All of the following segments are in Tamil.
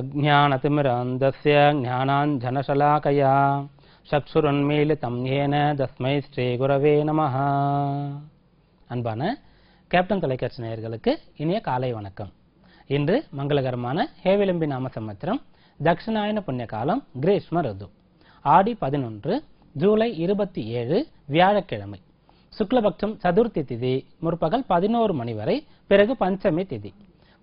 अज्ञानतिमिरान्धस्य ज्ञानाञ्जनशलाकया சக்ஷுரன்மீலிதம் ஏன தஸ்மை ஸ்ரீ குரவே நமஹ அன்பான கேப்டன் தொலைக்காட்சி நேயர்களுக்கு இனிய காலை வணக்கம் இன்று மங்களகரமான ஹேவிளம்பி நாம சம்பத்திரம் தக்ஷிணாயன புண்ணிய காலம் கிரீஷ்ம ருது ஆடி பதினொன்று ஜூலை இருபத்தி ஏழு வியாழக்கிழமை சுக்லபக்ஷம் சதுர்த்தி திதி முற்பகல் பதினோரு மணி வரை பிறகு பஞ்சமி திதி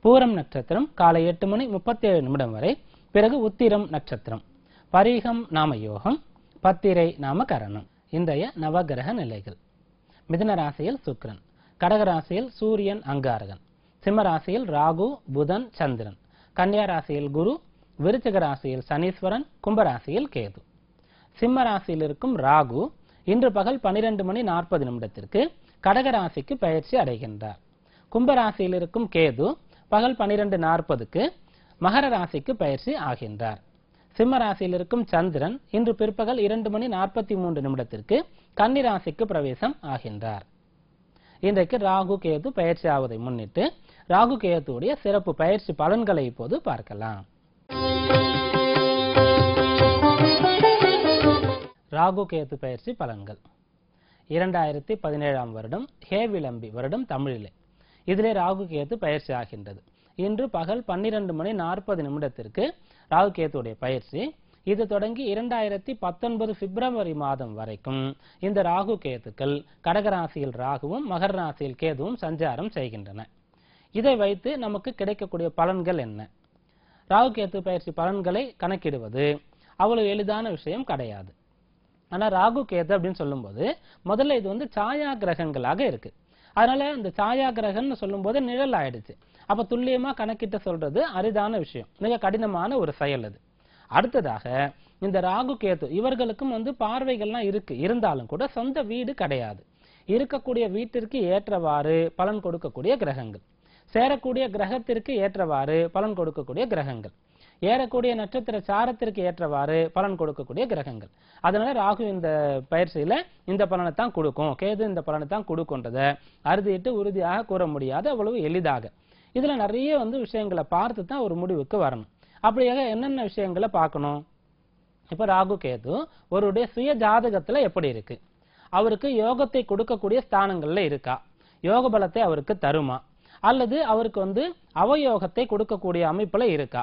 பூரம் நட்சத்திரம் காலை எட்டு மணி முப்பத்தேழு நிமிடம் வரை. பிறகு உத்திரம் நட்சத்திரம். பரீகம் நாம யோகம் பத்திரை நாம கரணம். இன்றைய நவகிரக நிலைகள். மிதன ராசியில் சுக்ரன் கடகராசியில் சூரியன் அங்காரகன் சிம்மராசியில் ராகு புதன் சந்திரன் கன்னியா ராசியில் குரு விருச்சிக ராசியில் சனீஸ்வரன் கும்பராசியில் கேது. சிம்ம ராசியில் இருக்கும் ராகு இன்று பகல் பனிரெண்டு மணி நாற்பது நிமிடத்திற்கு கடகராசிக்கு பயிற்சி அடைகின்றார். கும்பராசியில் இருக்கும் கேது பகல் பனிரெண்டு நாற்பதுக்கு மகர ராசிக்கு பயிற்சி ஆகின்றார். சிம்ம ராசியில் இருக்கும் சந்திரன் இன்று பிற்பகல் இரண்டு மணி நாற்பத்தி மூன்று நிமிடத்திற்கு கன்னி ராசிக்கு பிரவேசம் ஆகின்றார். இன்றைக்கு ராகு கேது பயிற்சி ஆவதை முன்னிட்டு ராகு கேதுடைய சிறப்பு பயிற்சி பலன்களை இப்போது பார்க்கலாம். ராகு கேது பயிற்சி பலன்கள். இரண்டாயிரத்தி பதினேழாம் வருடம் ஹே விளம்பி வருடம் தமிழிலே. இதிலே ராகு கேது பயிற்சி ஆகின்றது. இன்று பகல் பன்னிரண்டு மணி நாற்பது நிமிடத்திற்கு ராகு கேத்துடைய பயிற்சி. இது தொடங்கி இரண்டாயிரத்தி பத்தொன்பது பிப்ரவரி மாதம் வரைக்கும் இந்த ராகு கேத்துக்கள் கடகராசியில் ராகுவும் மகர ராசியில் கேதுவும் சஞ்சாரம் செய்கின்றன. இதை வைத்து நமக்கு கிடைக்கக்கூடிய பலன்கள் என்ன? ராகு கேத்து பயிற்சி பலன்களை கணக்கிடுவது அவ்வளவு எளிதான விஷயம் கிடையாது. ஆனால் ராகு கேது அப்படின்னு சொல்லும்போது முதல்ல இது வந்து சாயா கிரகங்களாக இருக்குது அதனால இந்த சாயா கிரகம்னு சொல்லும்போது நிழல் ஆயிடுச்சு. அப்ப துல்லியமா கணக்கிட்டு சொல்றது அரிதான விஷயம். மிக கடினமான ஒரு செயல் அது. அடுத்ததாக இந்த ராகு கேத்து இவர்களுக்கும் வந்து பார்வைகள்லாம் இருக்கு. இருந்தாலும் கூட சொந்த வீடு கிடையாது. இருக்கக்கூடிய வீட்டிற்கு ஏற்றவாறு பலன் கொடுக்கக்கூடிய கிரகங்கள். சேரக்கூடிய கிரகத்திற்கு ஏற்றவாறு பலன் கொடுக்கக்கூடிய கிரகங்கள். ஏறக்கூடிய நட்சத்திர சாரத்திற்கு ஏற்றவாறு பலன் கொடுக்கக்கூடிய கிரகங்கள். அதனால ராகு இந்த பயிற்சியில இந்த பலனை தான் கொடுக்கும். கேது இந்த பலனை தான் கொடுக்குன்றதை அறுதிட்டு உறுதியாக கூற முடியாது அவ்வளவு எளிதாக. இதுல நிறைய வந்து விஷயங்களை பார்த்து தான் ஒரு முடிவுக்கு வரணும். அப்படியாக என்னென்ன விஷயங்களை பார்க்கணும்? இப்ப ராகு கேது ஒருடைய சுய ஜாதகத்துல எப்படி இருக்கு? அவருக்கு யோகத்தை கொடுக்கக்கூடிய ஸ்தானங்கள்ல இருக்கா? யோக பலத்தை அவருக்கு தருமா? அல்லது அவருக்கு வந்து அவயோகத்தை கொடுக்கக்கூடிய அமைப்புல இருக்கா?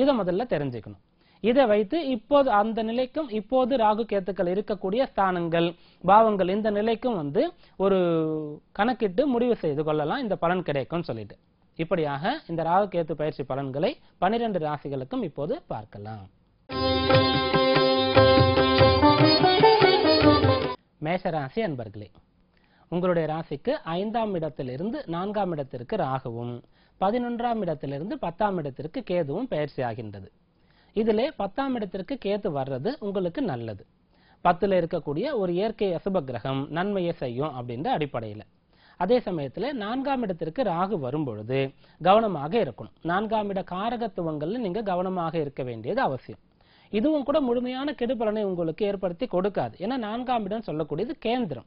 இதை முதல்ல தெரிஞ்சுக்கணும். இதை வைத்து இப்போது அந்த நிலைக்கும் இப்போது ராகு கேத்துக்கள் இருக்கக்கூடிய ஸ்தானங்கள் பாவங்கள் இந்த நிலைக்கும் வந்து ஒரு கணக்கிட்டு முடிவு செய்து கொள்ளலாம். இந்த பலன் கிடைக்கும் சொல்லிட்டு. இப்படியாக இந்த ராகு கேத்து பயிற்சி பலன்களை பனிரெண்டு ராசிகளுக்கும் இப்போது பார்க்கலாம். மேஷராசி அன்பர்களே உங்களுடைய ராசிக்கு ஐந்தாம் இடத்திலிருந்து நான்காம் இடத்திற்கு ராகுவும் பதினொன்றாம் இடத்திலிருந்து பத்தாம் இடத்திற்கு கேதுவும் பயிற்சி ஆகின்றது. இதிலே பத்தாம் இடத்திற்கு கேது வர்றது உங்களுக்கு நல்லது. பத்தில் இருக்கக்கூடிய ஒரு இயற்கை அசுப கிரகம் நன்மையை செய்யும் அப்படின்ற அடிப்படையில். அதே சமயத்தில் நான்காம் இடத்திற்கு ராகு வரும் பொழுது கவனமாக இருக்கணும். நான்காம் இட காரகத்துவங்கள்ல நீங்க கவனமாக இருக்க வேண்டியது அவசியம். இதுவும் கூட முழுமையான கெடுபலனை உங்களுக்கு ஏற்படுத்தி கொடுக்காது. ஏன்னா நான்காம் இடம் சொல்லக்கூடியது கேந்திரம்.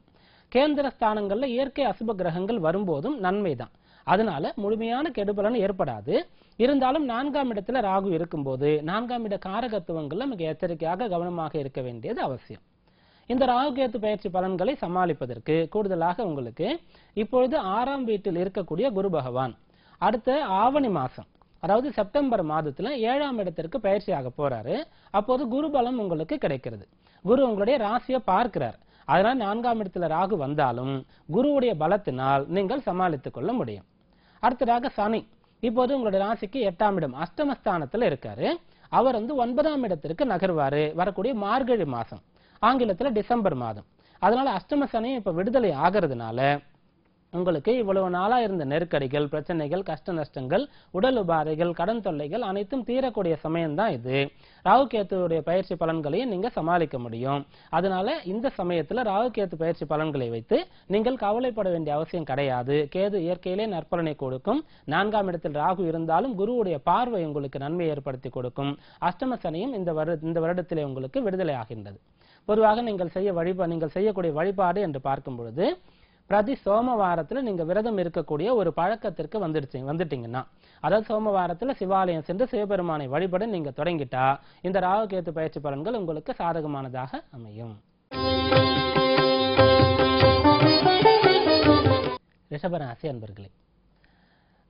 கேந்திர ஸ்தானங்கள்ல இயற்கை அசுப கிரகங்கள் வரும்போதும் நன்மைதான். அதனால முழுமையான கெடுபலன் ஏற்படாது. இருந்தாலும் நான்காம் இடத்துல ராகு இருக்கும்போது நான்காம் இட காரகத்துவங்கள் மிக எச்சரிக்கையாக கவனமாக இருக்க வேண்டியது அவசியம். இந்த ராகு கேத்து பயிற்சி பலன்களை சமாளிப்பதற்கு கூடுதலாக உங்களுக்கு இப்பொழுது ஆறாம் வீட்டில் இருக்கக்கூடிய குரு பகவான் அடுத்த ஆவணி மாசம் அதாவது செப்டம்பர் மாதத்துல ஏழாம் இடத்திற்கு பயிற்சியாக போறாரு. அப்போது குரு பலம் உங்களுக்கு கிடைக்கிறது. குரு உங்களுடைய ராசியை பார்க்கிறார். அதனால் நான்காம் இடத்துல ராகு வந்தாலும் குருவுடைய பலத்தினால் நீங்கள் சமாளித்துக் கொள்ள முடியும். அடுத்ததாக சனி. இப்போது உங்களுடைய ராசிக்கு எட்டாம் இடம் அஷ்டமஸ்தானத்தில் இருக்காரு. அவர் வந்து ஒன்பதாம் இடத்திற்கு நகர்வாரு. வரக்கூடிய மார்கழி மாசம் ஆங்கிலத்தில் டிசம்பர் மாதம். அதனால அஷ்டம சனி இப்ப விடுதலை ஆகிறதுனால உங்களுக்கு இவ்வளவு நாளா இருந்த நெருக்கடிகள் பிரச்சனைகள் கஷ்ட நஷ்டங்கள் உடல் உபாதைகள் கடன் தொல்லைகள் அனைத்தும் தீரக்கூடிய சமயம் தான் இது. ராகு கேத்துடைய பயிற்சி பலன்களையும் நீங்க சமாளிக்க முடியும். அதனால இந்த சமயத்துல ராகு கேத்து பயிற்சி பலன்களை வைத்து நீங்கள் கவலைப்பட வேண்டிய அவசியம் கிடையாது. கேது இயற்கையிலே நற்பலனை கொடுக்கும். நான்காம் இடத்தில் ராகு இருந்தாலும் குருவுடைய பார்வை உங்களுக்கு நன்மை ஏற்படுத்தி கொடுக்கும். அஷ்டம சனியும் இந்த வருட இந்த வருடத்திலே உங்களுக்கு விடுதலை ஆகின்றது. பொதுவாக நீங்கள் செய்ய வழிபா நீங்கள் செய்யக்கூடிய வழிபாடு என்று பார்க்கும் பொழுது பிரதி சோமவாரத்துல நீங்க விரதம் இருக்கக்கூடிய ஒரு பழக்கத்திற்கு வந்துடுச்சு வந்துட்டீங்கன்னா. அதாவது சோமவாரத்துல சிவாலயம் சென்று சிவபெருமானை வழிபட நீங்க தொடங்கிட்டா இந்த ராகு கேத்து பயிற்சி பலன்கள் உங்களுக்கு சாதகமானதாக அமையும். ரிஷபராசி அன்பர்களே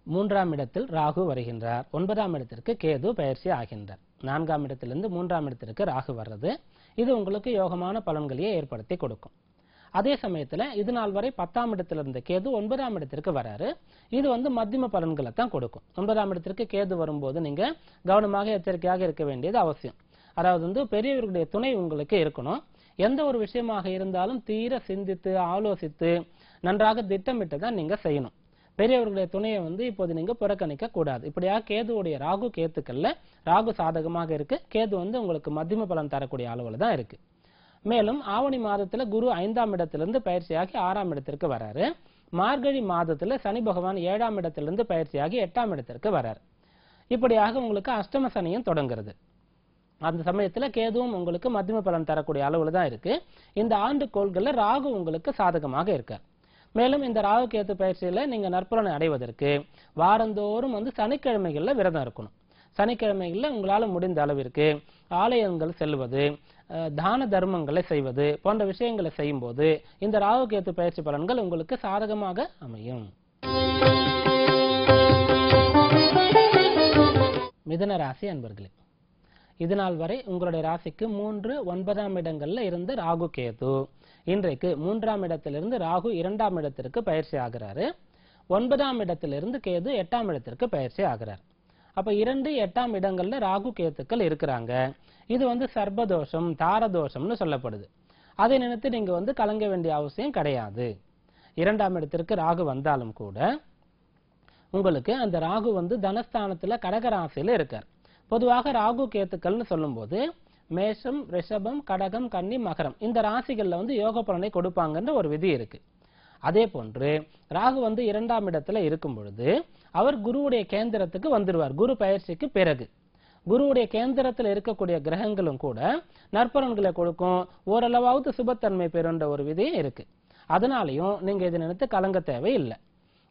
மூன்றாம் இடத்தில் ராகு வருகின்றார். ஒன்பதாம் இடத்திற்கு கேது பயிற்சி ஆகின்றார். நான்காம் இடத்திலிருந்து மூன்றாம் இடத்திற்கு ராகு வர்றது இது உங்களுக்கு யோகமான பலன்களையே ஏற்படுத்தி கொடுக்கும். அதே சமயத்தில் இது நாள் வரை பத்தாம் இடத்துல இருந்த கேது ஒன்பதாம் இடத்திற்கு வராரு. இது வந்து மத்தியம பலன்களை தான் கொடுக்கும். ஒன்பதாம் இடத்திற்கு கேது வரும்போது நீங்க கவனமாக எச்சரிக்கையாக இருக்க வேண்டியது அவசியம். அதாவது வந்து பெரியவர்களுடைய துணை உங்களுக்கு இருக்கணும். எந்த ஒரு விஷயமாக இருந்தாலும் தீர சிந்தித்து ஆலோசித்து நன்றாக திட்டமிட்டு தான் நீங்க செய்யணும். பெரியவர்களுடைய துணையை வந்து இப்போது நீங்க புறக்கணிக்க கூடாது இப்படியா? கேதுவுடைய ராகு கேத்துக்கள்ல ராகு சாதகமாக இருக்கு. கேது வந்து உங்களுக்கு மத்தியம பலன் தரக்கூடிய அளவுல தான் இருக்கு. மேலும் ஆவணி மாதத்துல குரு ஐந்தாம் இடத்திலிருந்து பயிற்சியாகி ஆறாம் இடத்திற்கு வராரு. மார்கழி மாதத்துல சனி பகவான் ஏழாம் இடத்திலிருந்து பயிற்சியாகி எட்டாம் இடத்திற்கு வராரு. இப்படியாக உங்களுக்கு அஷ்டம சனியும் தொடங்குறது. அந்த சமயத்துல கேதுவும் உங்களுக்கு மத்தியம பலன் தரக்கூடிய அளவுல தான் இருக்கு. இந்த ஆண்டு கோள்கள்ல ராகு உங்களுக்கு சாதகமாக இருக்கார் மேலும் இந்த ராகு கேத்து பயிற்சியில நீங்க நற்பலனை அடைவதற்கு வாரந்தோறும் வந்து சனிக்கிழமைகள்ல விரதம் இருக்கணும். சனிக்கிழமைகளில் உங்களால முடிந்த அளவிற்கு ஆலயங்கள் செல்வது தான தர்மங்களை செய்வது போன்ற விஷயங்களை செய்யும்போது இந்த ராகு கேத்து பயிற்சி பலன்கள் உங்களுக்கு சாதகமாக அமையும். மிதன ராசி அன்பர்களே இது நாள் வரை உங்களுடைய ராசிக்கு மூன்று ஒன்பதாம் இடங்கள்ல இருந்த ராகு கேது இன்றைக்கு மூன்றாம் இடத்திலிருந்து ராகு இரண்டாம் இடத்திற்கு பயிற்சி ஆகிறாரு. ஒன்பதாம் இடத்திலிருந்து கேது எட்டாம் இடத்திற்கு பயிற்சி ஆகிறார். அப்போ இரண்டு எட்டாம் இடங்களில் ராகு கேத்துக்கள் இருக்கிறாங்க. இது வந்து சர்பதோஷம் தாரதோஷம்னு சொல்லப்படுது. அதை நினைத்து நீங்கள் வந்து கலங்க வேண்டிய அவசியம் கிடையாது. இரண்டாம் இடத்திற்கு ராகு வந்தாலும் கூட உங்களுக்கு அந்த ராகு வந்து தனஸ்தானத்தில் கடகராசியில் இருக்கார். பொதுவாக ராகு கேத்துக்கள்னு சொல்லும்போது மேஷம் ரிஷபம் கடகம் கன்னி மகரம் இந்த ராசிகளில் வந்து யோக பலனை கொடுப்பாங்கன்ற ஒரு விதி இருக்குது அதே போன்று ராகு வந்து இரண்டாம் இடத்துல இருக்கும் பொழுது அவர் குருவுடைய கேந்திரத்துக்கு வந்துடுவார். குரு பயிற்சிக்கு பிறகு. குருவுடைய கேந்திரத்தில் இருக்கக்கூடிய கிரகங்களும் கூட நற்பலன்களை கொடுக்கும். ஓரளவாவது சுபத்தன்மை பெறுன்ற ஒரு விதியும் இருக்கு. அதனாலையும் நீங்க இதை நினைத்து கலங்க தேவையில்லை.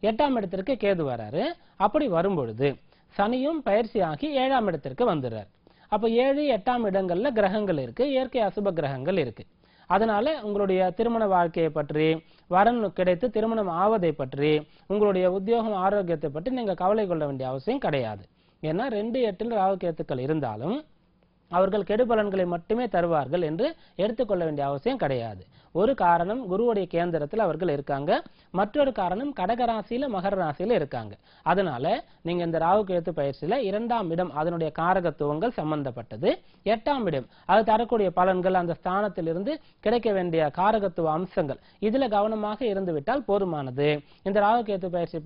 எட்டாம் இடத்திற்கு கேது வராரு. அப்படி வரும்பொழுது சனியும் பயிற்சியாகி ஏழாம் இடத்திற்கு வந்துடுறார். அப்ப ஏழு எட்டாம் இடங்கள்ல கிரகங்கள் இருக்கு. இயற்கை அசுப கிரகங்கள் இருக்கு. அதனால உங்களுடைய திருமண வாழ்க்கையை பற்றி வரன் கிடைத்து திருமணம் ஆவதை பற்றி உங்களுடைய உத்தியோகம் ஆரோக்கியத்தை பற்றி நீங்க கவலை கொள்ள வேண்டிய அவசியம் கிடையாது. ஏன்னா ரெண்டு எட்டில் ராகுகேத்துக்கள் இருந்தாலும் அவர்கள் கெடுபலன்களை மட்டுமே தருவார்கள் என்று எடுத்துக்கொள்ள வேண்டிய அவசியம் கிடையாது. ஒரு காரணம் குருவுடைய கேந்திரத்தில் அவர்கள் இருக்காங்க. மற்றொரு காரணம் கடகராசியில மகர ராசியில இருக்காங்க. அதனால நீங்க இந்த ராகு கேத்து பயிற்சியில இரண்டாம் இடம் அதனுடைய காரகத்துவங்கள் சம்பந்தப்பட்டது. எட்டாம் இடம் அது தரக்கூடிய பலன்கள் அந்த ஸ்தானத்திலிருந்து கிடைக்க வேண்டிய காரகத்துவ அம்சங்கள். இதுல கவனமாக இருந்துவிட்டால் போதுமானது. இந்த ராகு கேத்து பயிற்சி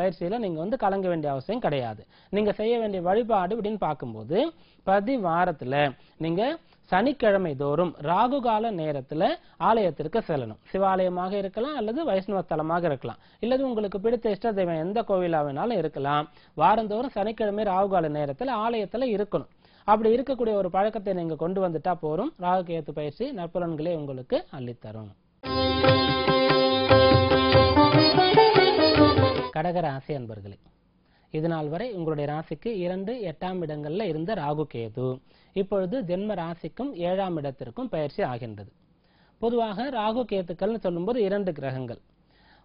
பயிற்சியில நீங்க வந்து கலங்க வேண்டிய அவசியம் கிடையாது. நீங்க செய்ய வேண்டிய வழிபாடு அப்படின்னு பார்க்கும்போது பிரதி வாரத்துல நீங்க சனிக்கிழமை தோறும் ராகு கால நேரத்துல ஆலயத்திற்கு செல்லணும். சிவாலயமாக இருக்கலாம் அல்லது வைஷ்ணவ ஸ்தலமாக இருக்கலாம். இல்லது உங்களுக்கு பிடித்த இஷ்ட தெய்வம் எந்த கோவிலா வேணாலும் இருக்கலாம். வாரந்தோறும் சனிக்கிழமை ராகுகால நேரத்தில் நேரத்துல ஆலயத்துல இருக்கணும். அப்படி இருக்கக்கூடிய ஒரு பழக்கத்தை நீங்க கொண்டு வந்துட்டா போரும் ராகு கேத்து பயிற்சி நற்பலன்களை உங்களுக்கு அள்ளித்தரும். கடகராசி அன்பர்களே இது நாள் வரை உங்களுடைய ராசிக்கு இரண்டு எட்டாம் இடங்களில் இருந்த ராகு கேது. இப்பொழுது ஜென்ம ராசிக்கும் ஏழாம் இடத்திற்கும் பயிற்சி ஆகின்றது. பொதுவாக ராகு கேத்துக்கள்னு சொல்லும்போது இரண்டு கிரகங்கள்.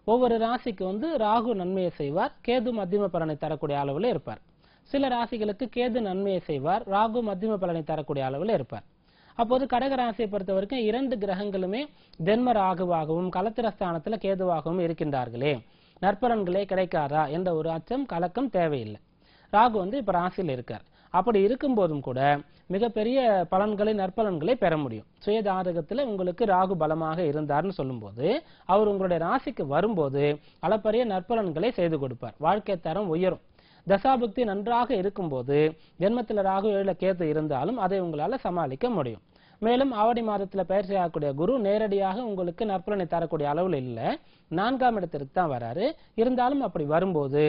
ஒவ்வொரு ராசிக்கு வந்து ராகு நன்மையை செய்வார் கேது மத்தியம பலனை தரக்கூடிய அளவில் இருப்பார். சில ராசிகளுக்கு கேது நன்மையை செய்வார் ராகு மத்தியம பலனை தரக்கூடிய அளவில் இருப்பார். அப்போது கடக ராசியை பொறுத்த வரைக்கும் இரண்டு கிரகங்களுமே ஜென்ம ராகுவாகவும் கலத்திரஸ்தானத்துல கேதுவாகவும் இருக்கின்றார்களே. நற்பலன்களே கிடைக்காதா என்ற ஒரு அச்சம் கலக்கம் தேவையில்லை. ராகு வந்து இப்ப ராசியில் இருக்கார். அப்படி இருக்கும்போதும் கூட மிகப்பெரிய பலன்களை நற்பலன்களை பெற முடியும். சுய உங்களுக்கு ராகு பலமாக இருந்தார்னு சொல்லும்போது அவர் உங்களுடைய ராசிக்கு வரும்போது அளப்பரிய நற்பலன்களை செய்து கொடுப்பார். வாழ்க்கை தரம் உயரும். தசாபுக்தி நன்றாக இருக்கும்போது ஜென்மத்தில் ராகு ஏழுல கேத்து இருந்தாலும் அதை உங்களால் சமாளிக்க முடியும். மேலும் ஆவடி மாதத்தில் பயிற்சி ஆகக்கூடிய குரு நேரடியாக உங்களுக்கு நற்பலனை தரக்கூடிய அளவில் இல்லை. நான்காம் இடத்திற்கு தான் வராரு. இருந்தாலும் அப்படி வரும்போது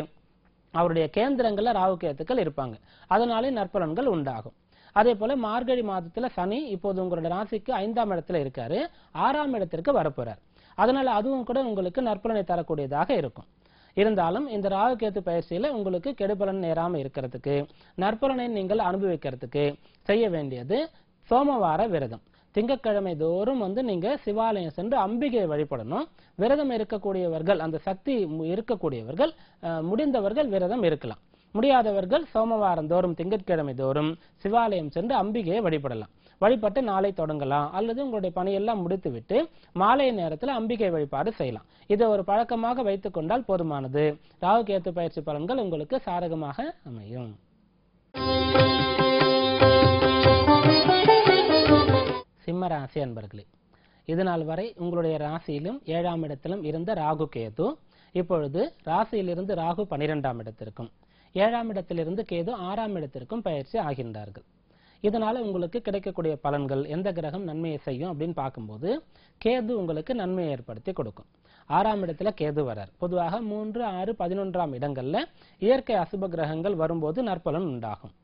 அவருடைய கேந்திரங்கள்ல ராகு கேத்துக்கள் இருப்பாங்க. அதனாலே நற்பலன்கள் உண்டாகும். அதே போல மார்கழி மாதத்துல சனி இப்போது உங்களுடைய ராசிக்கு ஐந்தாம் இடத்துல இருக்காரு. ஆறாம் இடத்திற்கு வரப்போறார். அதனால அதுவும் கூட உங்களுக்கு நற்பலனை தரக்கூடியதாக இருக்கும். இருந்தாலும் இந்த ராகுகேத்து பயிற்சியில உங்களுக்கு கெடுபலன் நேராம இருக்கிறதுக்கு நற்பலனை நீங்கள் அனுபவிக்கிறதுக்கு செய்ய வேண்டியது சோமவார விரதம். திங்கக்கிழமை தோறும் வந்து நீங்க சிவாலயம் சென்று அம்பிகையை வழிபடணும். விரதம் இருக்கக்கூடியவர்கள் அந்த சக்தி மு- இருக்கக்கூடியவர்கள் முடிந்தவர்கள் விரதம் இருக்கலாம். முடியாதவர்கள் சோமவாரம் தோறும் திங்கட்கிழமை தோறும் சிவாலயம் சென்று அம்பிகையை வழிபடலாம். வழிபட்டு நாளை தொடங்கலாம். அல்லது உங்களுடைய பணியெல்லாம் முடித்துவிட்டு மாலை நேரத்தில் அம்பிகை வழிபாடு செய்யலாம். இதை ஒரு பழக்கமாக வைத்துக் கொண்டால் போதுமானது. ராகு கேத்து பயிற்சி பலன்கள் உங்களுக்கு சாரகமாக அமையும். சிம்ம ராசி அன்பர்களே இதனால் வரை உங்களுடைய ராசியிலும் ஏழாம் இடத்திலும் இருந்த ராகு கேது இப்பொழுது ராசியிலிருந்து ராகு பனிரெண்டாம் இடத்திற்கும் ஏழாம் இடத்திலிருந்து கேது ஆறாம் இடத்திற்கும் பயிற்சி ஆகின்றார்கள். இதனால உங்களுக்கு கிடைக்கக்கூடிய பலன்கள் எந்த கிரகம் நன்மையை செய்யும் அப்படின்னு பார்க்கும்போது கேது உங்களுக்கு நன்மையை ஏற்படுத்தி கொடுக்கும். ஆறாம் இடத்துல கேது வரார். பொதுவாக மூன்று ஆறு பதினொன்றாம் இடங்கள்ல இயற்கை அசுப கிரகங்கள் வரும்போது நற்பலன் உண்டாகும்.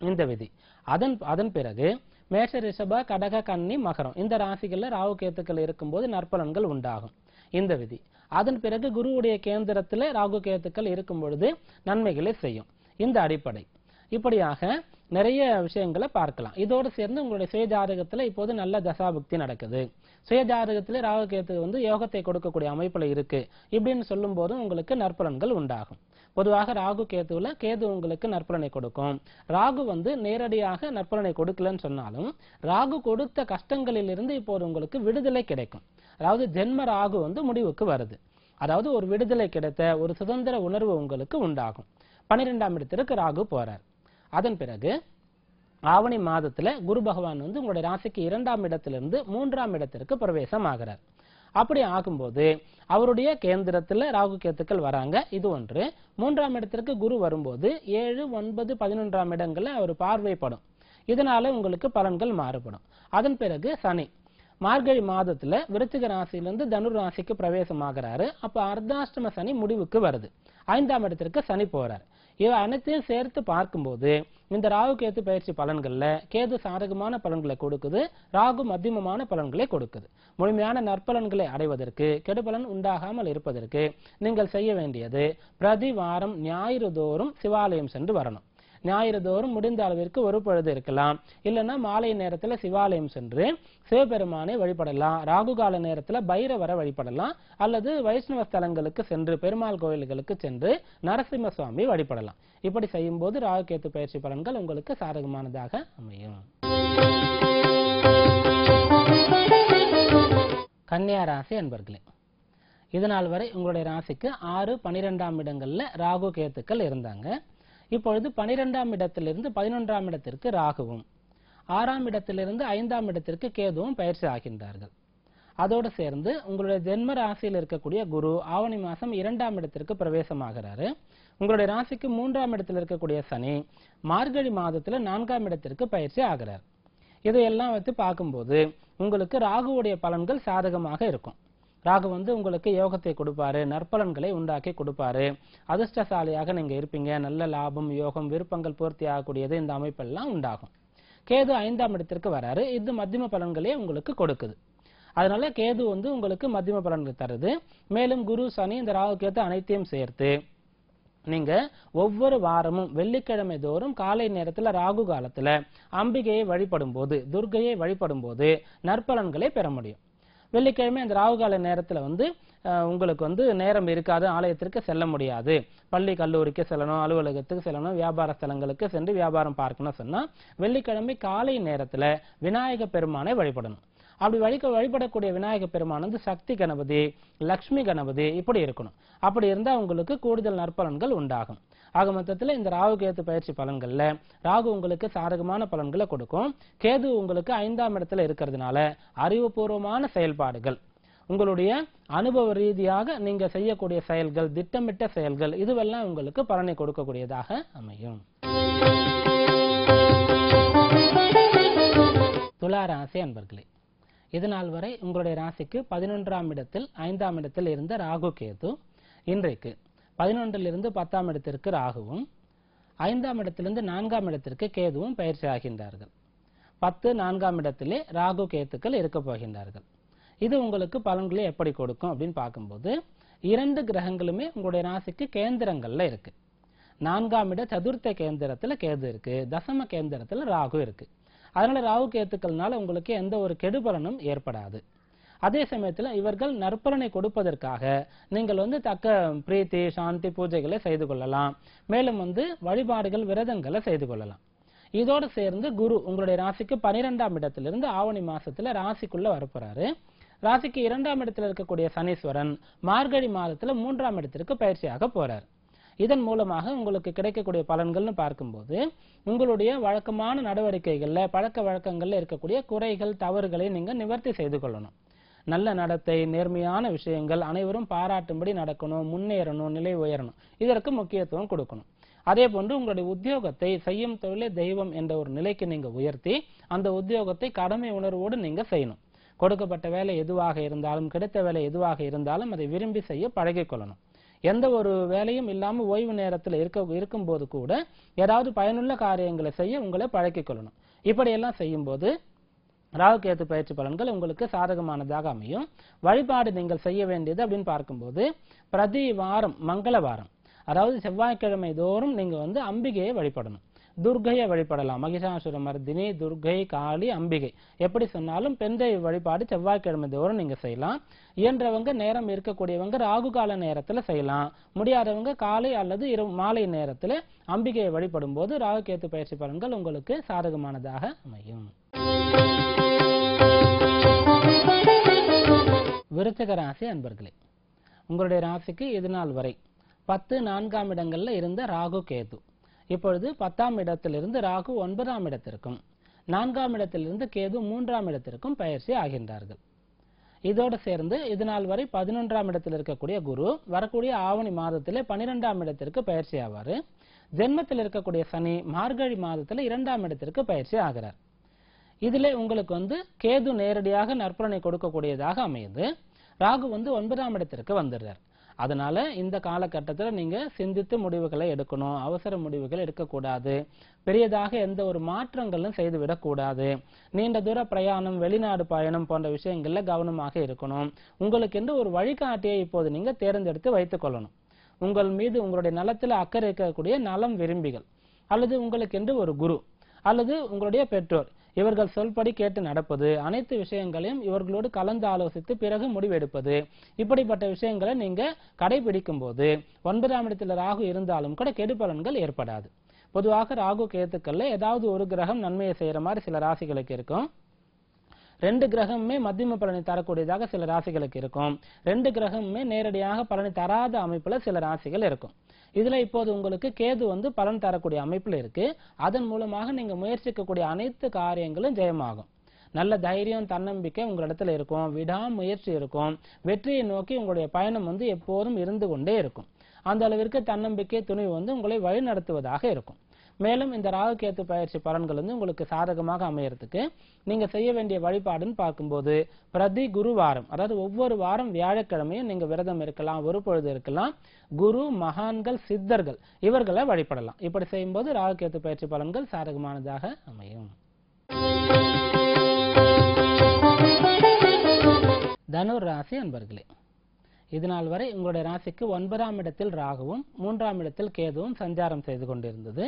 இந்த விதி. அதன் அதன் பிறகு மேஷ ரிஷப கடக கன்னி மகரம். இந்த ராசிகள்ல ராகு கேத்துக்கள் இருக்கும்போது நற்பலன்கள் உண்டாகும். இந்த விதி. அதன் பிறகு குருவுடைய கேந்திரத்துல ராகு கேத்துக்கள் இருக்கும் பொழுது நன்மைகளை செய்யும். இந்த அடிப்படை. இப்படியாக நிறைய விஷயங்களை பார்க்கலாம். இதோடு சேர்ந்து உங்களுடைய சுயஜாதகத்தில் இப்போது நல்ல தசாபுக்தி நடக்குது. சுயஜாதகத்தில் ராகுகேத்து ராகு வந்து யோகத்தை கொடுக்கக்கூடிய அமைப்பில் இருக்கு. இப்படின்னு சொல்லும் போதும் உங்களுக்கு நற்பலன்கள் உண்டாகும். பொதுவாக ராகு கேதுவில் கேது உங்களுக்கு நற்பலனை கொடுக்கும். ராகு வந்து நேரடியாக நற்பலனை கொடுக்கலன்னு சொன்னாலும் ராகு கொடுத்த கஷ்டங்களில் இருந்து இப்போது உங்களுக்கு விடுதலை கிடைக்கும். அதாவது ஜென்ம ராகு வந்து முடிவுக்கு வருது. அதாவது ஒரு விடுதலை கிடைத்த ஒரு சுதந்திர உணர்வு உங்களுக்கு உண்டாகும். பன்னிரெண்டாம் இடத்திற்கு ராகு போறார். அதன் பிறகு ஆவணி மாதத்துல குரு பகவான் வந்து உங்களுடைய ராசிக்கு இரண்டாம் இடத்திலிருந்து மூன்றாம் இடத்திற்கு பிரவேசம் ஆகிறார் அப்படி ஆகும்போது அவருடைய கேந்திரத்துல ராகு கேத்துக்கள் வராங்க. இது ஒன்று. மூன்றாம் இடத்திற்கு குரு வரும்போது ஏழு ஒன்பது பதினொன்றாம் இடங்கள்ல அவர் பார்வைப்படும். இதனால உங்களுக்கு பலன்கள் மாறுபடும். அதன் பிறகு சனி. மார்கழி மாதத்துல விருச்சிக ராசியிலிருந்து தனுர் ராசிக்கு பிரவேசமாகிறாரு. அப்ப அர்த்தாஷ்டம சனி முடிவுக்கு வருது. ஐந்தாம் இடத்திற்கு சனி போறார். இவை அனைத்தையும் சேர்த்து பார்க்கும்போது இந்த ராகு கேத்து பயிற்சி பலன்களில் கேது சாதகமான பலன்களை கொடுக்குது ராகு மத்தியமமான பலன்களை கொடுக்குது. முழுமையான நற்பலன்களை அடைவதற்கு கெடுபலன் உண்டாகாமல் இருப்பதற்கு நீங்கள் செய்ய வேண்டியது பிரதி வாரம் ஞாயிறு தோறும் சிவாலயம் சென்று வரணும். ஞாயிறு தோறும் முடிந்த அளவிற்கு ஒரு பொழுது இருக்கலாம். இல்லைன்னா மாலை நேரத்துல சிவாலயம் சென்று சிவபெருமானை வழிபடலாம். ராகு கால நேரத்துல பைரவரை வழிபடலாம். அல்லது வைஷ்ணவ ஸ்தலங்களுக்கு சென்று பெருமாள் கோயில்களுக்கு சென்று நரசிம்ம சுவாமி வழிபடலாம். இப்படி செய்யும்போது ராகு கேத்து பயிற்சி பலன்கள் உங்களுக்கு சாதகமானதாக அமையும். கன்னியா ராசி அன்பர்களே இதனால் வரை உங்களுடைய ராசிக்கு ஆறு பனிரெண்டாம் இடங்கள்ல ராகு கேத்துக்கள் இருந்தாங்க. இப்பொழுது பனிரெண்டாம் இடத்திலிருந்து பதினொன்றாம் இடத்திற்கு ராகுவும் ஆறாம் இடத்திலிருந்து ஐந்தாம் இடத்திற்கு கேதுவும் பயிற்சி ஆகின்றார்கள். அதோடு சேர்ந்து உங்களுடைய ஜென்ம ராசியில் இருக்கக்கூடிய குரு ஆவணி மாதம் இரண்டாம் இடத்திற்கு பிரவேசமாகிறாரு. உங்களுடைய ராசிக்கு மூன்றாம் இடத்தில் இருக்கக்கூடிய சனி மார்கழி மாதத்தில் நான்காம் இடத்திற்கு பயிற்சி ஆகிறார். இதையெல்லாம் வைத்து பார்க்கும்போது உங்களுக்கு ராகுவுடைய பலன்கள் சாதகமாக இருக்கும். ராகு வந்து உங்களுக்கு யோகத்தை கொடுப்பாரு நற்பலன்களை உண்டாக்கி கொடுப்பாரு. அதிர்ஷ்டசாலியாக நீங்க இருப்பீங்க. நல்ல லாபம் யோகம் விருப்பங்கள் பூர்த்தி ஆகக்கூடியது இந்த அமைப்பெல்லாம் உண்டாகும். கேது ஐந்தாம் இடத்திற்கு வராரு. இது மத்தியம பலன்களே உங்களுக்கு கொடுக்குது. அதனால கேது வந்து உங்களுக்கு மத்தியம பலன்கள் தருது. மேலும் குரு சனி இந்த ராகு கேது அனைத்தையும் சேர்த்து நீங்க ஒவ்வொரு வாரமும் வெள்ளிக்கிழமை தோறும் காலை நேரத்துல ராகு காலத்துல அம்பிகையை வழிபடும் போது துர்கையை வழிபடும் போது நற்பலன்களை பெற முடியும். வெள்ளிக்கிழமை அந்த ராகுகால நேரத்தில் நேரத்துல வந்து உங்களுக்கு வந்து நேரம் இருக்காது ஆலயத்திற்கு செல்ல முடியாது. பள்ளி கல்லூரிக்கு செல்லணும் அலுவலகத்துக்கு செல்லணும் வியாபார ஸ்தலங்களுக்கு சென்று வியாபாரம் பார்க்கணும் சொன்னா வெள்ளிக்கிழமை காலை நேரத்துல விநாயக பெருமானை வழிபடணும். அப்படி வழிக்க வழிபடக்கூடிய விநாயக பெருமான் வந்து சக்தி கணபதி லக்ஷ்மி கணபதி இப்படி இருக்கணும். அப்படி இருந்தா உங்களுக்கு கூடுதல் நற்பலன்கள் உண்டாகும். ஆக மொத்தத்தில் இந்த ராகு கேது பயிற்சி பலன்கள்ல ராகு உங்களுக்கு சாதகமான பலன்களை கொடுக்கும். கேது உங்களுக்கு ஐந்தாம் இடத்துல இருக்கிறதுனால அறிவுபூர்வமான செயல்பாடுகள் உங்களுடைய அனுபவ ரீதியாக நீங்க செய்யக்கூடிய செயல்கள் திட்டமிட்ட செயல்கள் இதுவெல்லாம் உங்களுக்கு பலனை கொடுக்கக்கூடியதாக அமையும். துலா ராசி அன்பர்களே இது நாள் வரை உங்களுடைய ராசிக்கு பதினொன்றாம் இடத்தில் ஐந்தாம் இடத்தில் இருந்த ராகு கேது இன்றைக்கு பதினொன்றிலிருந்து பத்தாம் இடத்திற்கு ராகுவும் ஐந்தாம் இடத்திலிருந்து நான்காம் இடத்திற்கு கேதுவும் பயிற்சி ஆகின்றார்கள். பத்து நான்காம் இடத்திலே ராகு கேத்துக்கள் இருக்க போகின்றார்கள். இது உங்களுக்கு பலன்களை எப்படி கொடுக்கும் அப்படின்னு பார்க்கும்போது இரண்டு கிரகங்களுமே உங்களுடைய ராசிக்கு கேந்திரங்கள்ல இருக்கு. நான்காம் இட சதுர்த்த கேந்திரத்துல கேது இருக்கு தசம கேந்திரத்துல ராகு இருக்கு. அதனால ராகு கேத்துக்கள்னால உங்களுக்கு எந்த ஒரு கெடுபலனும் ஏற்படாது. அதே சமயத்தில் இவர்கள் நற்பலனை கொடுப்பதற்காக நீங்கள் வந்து தக்க பிரீத்தி சாந்தி பூஜைகளை செய்து கொள்ளலாம். மேலும் வந்து வழிபாடுகள் விரதங்களை செய்து கொள்ளலாம். இதோடு சேர்ந்து குரு உங்களுடைய ராசிக்கு பனிரெண்டாம் இடத்திலிருந்து ஆவணி மாசத்துல ராசிக்குள்ள வரப்போறாரு. ராசிக்கு இரண்டாம் இடத்துல இருக்கக்கூடிய சனீஸ்வரன் மார்கழி மாதத்துல மூன்றாம் இடத்திற்கு பயிற்சியாக போறார். இதன் மூலமாக உங்களுக்கு கிடைக்கக்கூடிய பலன்கள்னு பார்க்கும்போது உங்களுடைய வழக்கமான நடவடிக்கைகள்ல பழக்க வழக்கங்கள்ல இருக்கக்கூடிய குறைகள் தவறுகளை நீங்க நிவர்த்தி செய்து கொள்ளணும். நல்ல நடத்தை நேர்மையான விஷயங்கள் அனைவரும் பாராட்டும்படி நடக்கணும் முன்னேறணும் நிலை உயரணும். இதற்கு முக்கியத்துவம் கொடுக்கணும். அதே போன்று உங்களுடைய உத்தியோகத்தை செய்யும் தொழிலே தெய்வம் என்ற ஒரு நிலைக்கு நீங்க உயர்த்தி அந்த உத்தியோகத்தை கடமை உணர்வோடு நீங்க செய்யணும். கொடுக்கப்பட்ட வேலை எதுவாக இருந்தாலும் கிடைத்த வேலை எதுவாக இருந்தாலும் அதை விரும்பி செய்ய பழகிக்கொள்ளணும் எந்த ஒரு வேலையும் இல்லாம ஓய்வு நேரத்தில் இருக்க இருக்கும்போது கூட ஏதாவது பயனுள்ள காரியங்களை செய்ய உங்களை பழக்கிக் கொள்ளணும். இப்படியெல்லாம் செய்யும்போது ராகு கேத்து பயிற்சி பலன்கள் உங்களுக்கு சாதகமானதாக அமையும். வழிபாடு நீங்கள் செய்ய வேண்டியது அப்படின்னு பார்க்கும்போது பிரதி வாரம் மங்கள வாரம். அதாவது செவ்வாய்க்கிழமை தோறும் நீங்க வந்து அம்பிகையை வழிபடணும். துர்கையை வழிபடலாம். மகிஷாசுர மர்தினி துர்கை காளி அம்பிகை. எப்படி சொன்னாலும் பெண் தெய்வ வழிபாடு செவ்வாய்க்கிழமை தோறும் நீங்க செய்யலாம். இயன்றவங்க நேரம் இருக்கக்கூடியவங்க ராகு கால நேரத்துல செய்யலாம். முடியாதவங்க காலை அல்லது இரவு மாலை நேரத்துல அம்பிகையை வழிபடும் போது ராகு கேத்து பயிற்சி பலன்கள் உங்களுக்கு சாதகமானதாக அமையும். விருச்சக ராசி அன்பர்களே உங்களுடைய ராசிக்கு இது நாள் வரை பத்து நான்காம் இடங்களில் இருந்த ராகு கேது. இப்பொழுது பத்தாம் இடத்திலிருந்து ராகு ஒன்பதாம் இடத்திற்கும் நான்காம் இடத்திலிருந்து கேது மூன்றாம் இடத்திற்கும் பயிற்சி ஆகின்றார்கள். இதோடு சேர்ந்து இது நாள் வரை பதினொன்றாம் இடத்தில் இருக்கக்கூடிய குரு வரக்கூடிய ஆவணி மாதத்திலே பனிரெண்டாம் இடத்திற்கு பயிற்சி ஆவார். ஜென்மத்தில் இருக்கக்கூடிய சனி மார்கழி மாதத்தில் இரண்டாம் இடத்திற்கு பயிற்சி ஆகிறார். இதில் உங்களுக்கு வந்து கேது நேரடியாக நற்பலனை கொடுக்கக்கூடியதாக அமையுது. ராகு வந்து ஒன்பதாம் இடத்திற்கு வந்துடுறார். அதனால இந்த காலகட்டத்தில் நீங்க சிந்தித்து முடிவுகளை எடுக்கணும். அவசர முடிவுகள் எடுக்கக்கூடாது. பெரியதாக எந்த ஒரு மாற்றங்களும் செய்துவிடக்கூடாது. நீண்ட தூர பிரயாணம் வெளிநாடு பயணம் போன்ற விஷயங்கள்ல கவனமாக இருக்கணும். உங்களுக்கு என்று ஒரு வழிகாட்டியை இப்போது நீங்க தேர்ந்தெடுத்து வைத்துக் கொள்ளணும். உங்கள் மீது உங்களுடைய நலத்தில் அக்கறை இருக்கக்கூடிய நலம் விரும்பிகள். அல்லது உங்களுக்கென்று ஒரு குரு. அல்லது உங்களுடைய பெற்றோர். இவர்கள் சொல்படி கேட்டு நடப்பது அனைத்து விஷயங்களையும் இவர்களோடு கலந்து ஆலோசித்து பிறகு முடிவெடுப்பது. இப்படிப்பட்ட விஷயங்களை நீங்க கடைபிடிக்கும் போது ஒன்பதாம் இடத்துல ராகு இருந்தாலும் கூட கெடு பலன்கள் ஏற்படாது. பொதுவாக ராகு கேத்துக்கள்ல ஏதாவது ஒரு கிரகம் நன்மையை செய்யற மாதிரி சில ராசிகளுக்கு இருக்கும். ரெண்டு கிரகமுமே மத்தியம பலனை தரக்கூடியதாக சில ராசிகளுக்கு இருக்கும். ரெண்டு கிரகமுமே நேரடியாக பலனை தராத அமைப்புல சில ராசிகள் இருக்கும். இதுல இப்போது உங்களுக்கு கேது வந்து பலன் தரக்கூடிய அமைப்புல இருக்கு. அதன் மூலமாக நீங்க முயற்சிக்கக்கூடிய அனைத்து காரியங்களும் ஜெயமாகும். நல்ல தைரியம் தன்னம்பிக்கை உங்களிடத்துல இருக்கும். விடாமுயற்சி இருக்கும். வெற்றியை நோக்கி உங்களுடைய பயணம் வந்து எப்போதும் இருந்து கொண்டே இருக்கும். அந்த அளவிற்கு தன்னம்பிக்கை துணிவு வந்து உங்களை வழிநடத்துவதாக இருக்கும். மேலும் இந்த ராகு கேத்து பயிற்சி பலன்கள் வந்து உங்களுக்கு சாதகமாக அமையறதுக்கு நீங்க செய்ய வேண்டிய வழிபாடுன்னு பார்க்கும்போது பிரதி குரு வாரம். அதாவது ஒவ்வொரு வாரம் வியாழக்கிழமையும் நீங்க விரதம் இருக்கலாம் ஒரு பொழுது இருக்கலாம். குரு மகான்கள் சித்தர்கள் இவர்களை வழிபடலாம். இப்படி செய்யும்போது ராகு கேத்து பயிற்சி பலன்கள் சாதகமானதாக அமையும். தனுர் ராசி அன்பர்களே இது நாள் வரை உங்களுடைய ராசிக்கு ஒன்பதாம் இடத்தில் ராகுவும் மூன்றாம் இடத்தில் கேதுவும் சஞ்சாரம் செய்து கொண்டிருந்தது.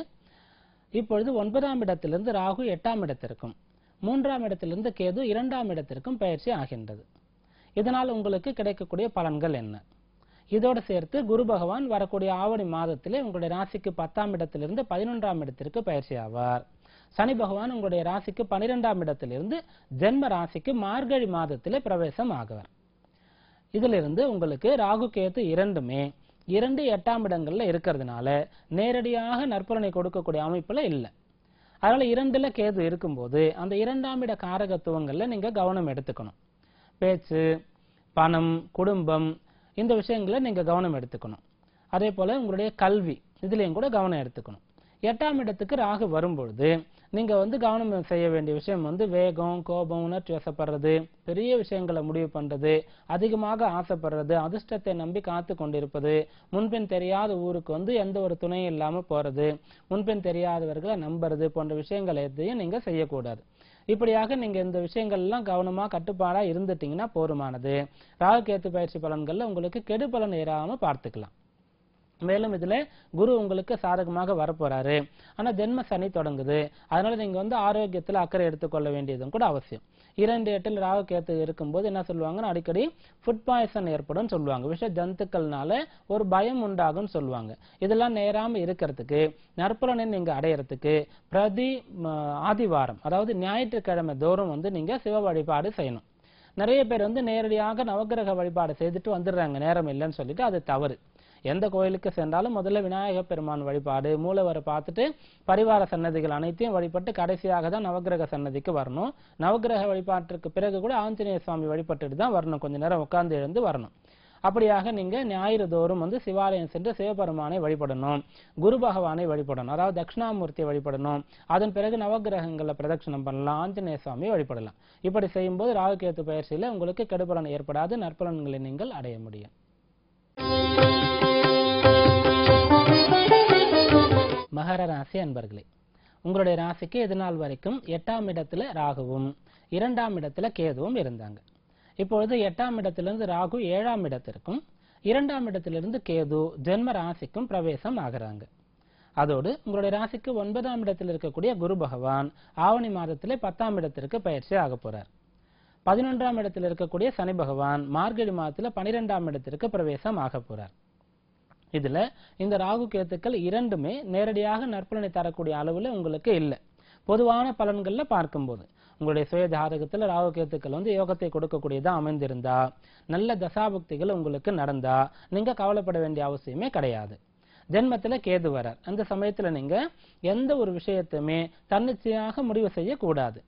இப்பொழுது ஒன்பதாம் இடத்திலிருந்து ராகு எட்டாம் இடத்திற்கும் மூன்றாம் இடத்திலிருந்து கேது இரண்டாம் இடத்திற்கும் பயிற்சி ஆகின்றது. இதனால் உங்களுக்கு கிடைக்கக்கூடிய பலன்கள் என்ன? இதோடு சேர்த்து குரு பகவான் வரக்கூடிய ஆவணி மாதத்திலே உங்களுடைய ராசிக்கு பத்தாம் இடத்திலிருந்து பதினொன்றாம் இடத்திற்கு பயிற்சி ஆவார். சனி பகவான் உங்களுடைய ராசிக்கு பனிரெண்டாம் இடத்திலிருந்து ஜென்ம ராசிக்கு மார்கழி மாதத்திலே பிரவேசம் ஆகுவார். இதிலிருந்து உங்களுக்கு ராகு கேத்து இரண்டுமே இரண்டு எட்டாம் இடங்கள்ல இருக்கிறதுனால நேரடியாக நற்பலனை கொடுக்கக்கூடிய அமைப்புல இல்லை. அதனால இரண்டுல கேது இருக்கும்போது அந்த இரண்டாம் இட காரகத்துவங்கள்ல நீங்க கவனம் எடுத்துக்கணும். பேச்சு பணம் குடும்பம் இந்த விஷயங்களை நீங்க கவனம் எடுத்துக்கணும். அதே போல உங்களுடைய கல்வி இதுலயும் கூட கவனம் எடுத்துக்கணும். எட்டாம் இடத்துக்கு ராகு வரும்பொழுது நீங்க வந்து கவனம் செய்ய வேண்டிய விஷயம் வந்து வேகம் கோபம் உணர்ச்சி வசப்படுறது பெரிய விஷயங்களை முடிவு பண்றது அதிகமாக ஆசைப்படுறது அதிர்ஷ்டத்தை நம்பி காத்து கொண்டிருப்பது முன்பின் தெரியாத ஊருக்கு வந்து எந்த ஒரு துணையும் இல்லாம போறது முன்பின் தெரியாதவர்களை நம்புறது போன்ற விஷயங்கள் எதையும் நீங்க செய்யக்கூடாது. இப்படியாக நீங்க இந்த விஷயங்கள் எல்லாம் கவனமா கட்டுப்பாடா இருந்துட்டீங்கன்னா போதுமானது. ராகு கேத்து பயிற்சி பலன்கள்ல உங்களுக்கு கெடு பலன் ஏறாம பார்த்துக்கலாம். மேலும் இதுல குரு உங்களுக்கு சாதகமாக வரப்போறாரு. ஆனா ஜென்ம சனி தொடங்குது. அதனால நீங்க வந்து ஆரோக்கியத்துல அக்கறை எடுத்துக்கொள்ள வேண்டியதும் கூட அவசியம். இரண்டு எட்டில் ராகு கேத்து இருக்கும்போது என்ன சொல்லுவாங்கன்னா அடிக்கடி ஃபுட் பாய்சன் ஏற்படும் சொல்லுவாங்க. விஷ ஜந்துக்கள்னால ஒரு பயம் உண்டாகும்னு சொல்லுவாங்க. இதெல்லாம் நேராம இருக்கிறதுக்கு நற்பலனை நீங்க அடையறதுக்கு பிரதி ஆதிவாரம் அதாவது ஞாயிற்றுக்கிழமை தோறும் வந்து நீங்க சிவ வழிபாடு செய்யணும். நிறைய பேர் வந்து நேரடியாக நவக்கிரக வழிபாடு செய்துட்டு வந்துடுறாங்க. நேரம் இல்லைன்னு சொல்லிட்டு அது தவறு. எந்த கோயிலுக்கு சென்றாலும் முதல்ல விநாயக பெருமான் வழிபாடு மூலவரை பார்த்துட்டு பரிவார சன்னதிகள் அனைத்தையும் வழிபட்டு கடைசியாக தான் நவக்கிரக சன்னதிக்கு வரணும். நவக்கிரக வழிபாட்டிற்கு பிறகு கூட ஆஞ்சநேய சுவாமி வழிபட்டுட்டு தான் வரணும். கொஞ்ச நேரம் உட்கார்ந்து எழுந்து வரணும். அப்படியாக நீங்க ஞாயிறு தோறும் வந்து சிவாலயம் சென்று சிவபெருமானை வழிபடணும். குரு பகவானை வழிபடணும். அதாவது தட்சிணாமூர்த்தியை வழிபடணும். அதன் பிறகு நவக்கிரகங்களை பிரதட்சணம் பண்ணலாம். ஆஞ்சநேய சுவாமியை வழிபடலாம். இப்படி செய்யும்போது ராகுகேத்து பயிற்சியில உங்களுக்கு கெடுபலன் ஏற்படாது. நற்பலன்களை நீங்கள் அடைய முடியும். மகர ராசி அன்பர்களே உங்களுடைய ராசிக்கு இது நாள் வரைக்கும் எட்டாம் இடத்துல ராகுவும் இரண்டாம் இடத்துல கேதுவும் இருந்தாங்க. இப்பொழுது எட்டாம் இடத்திலிருந்து ராகு ஏழாம் இடத்திற்கும் இரண்டாம் இடத்திலிருந்து கேது ஜென்ம ராசிக்கும் பிரவேசம் ஆகுறாங்க. அதோடு உங்களுடைய ராசிக்கு ஒன்பதாம் இடத்தில் இருக்கக்கூடிய குரு பகவான் ஆவணி மாதத்திலே பத்தாம் இடத்திற்கு பயிற்சி ஆக போறார். பதினொன்றாம் இடத்தில் இருக்கக்கூடிய சனி பகவான் மார்கழி மாதத்துல பனிரெண்டாம் இடத்திற்கு பிரவேசம் ஆக போறார். இதில் இந்த ராகு கேத்துக்கள் இரண்டுமே நேரடியாக நற்பலனை தரக்கூடிய அளவில் உங்களுக்கு இல்லை. பொதுவான பலன்களில் பார்க்கும்போது உங்களுடைய சுய ஜாதகத்தில் ராகு கேத்துக்கள் வந்து யோகத்தை கொடுக்கக்கூடியதாக அமைந்திருந்தா நல்ல தசாபக்திகள் உங்களுக்கு நடந்தா நீங்கள் கவலைப்பட வேண்டிய அவசியமே கிடையாது. ஜென்மத்தில் கேது வரார். அந்த சமயத்தில் நீங்கள் எந்த ஒரு விஷயத்தையுமே தன்னிச்சையாக முடிவு செய்யக்கூடாது.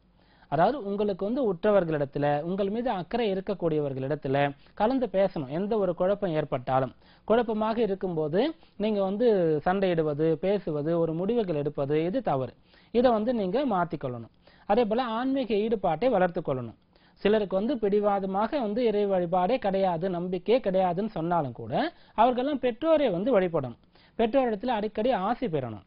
அதாவது உங்களுக்கு வந்து உற்றவர்களிடத்துல உங்கள் மீது அக்கறை இருக்கக்கூடியவர்களிடத்துல கலந்து பேசணும். எந்த ஒரு குழப்பம் ஏற்பட்டாலும். குழப்பமாக இருக்கும்போது நீங்க வந்து சண்டையிடுவது பேசுவது ஒரு முடிவுகள் எடுப்பது இது தவறு. இதை வந்து நீங்க மாத்திக்கொள்ளணும். அதே போல ஆன்மீக ஈடுபாட்டை வளர்த்து கொள்ளணும். சிலருக்கு வந்து பிடிவாதமாக வந்து இறை வழிபாடே கிடையாது நம்பிக்கையே கிடையாதுன்னு சொன்னாலும் கூட அவர்களெல்லாம் பெற்றோரை வந்து வழிபடணும். பெற்றோரிடத்துல அடிக்கடி ஆசை பெறணும்.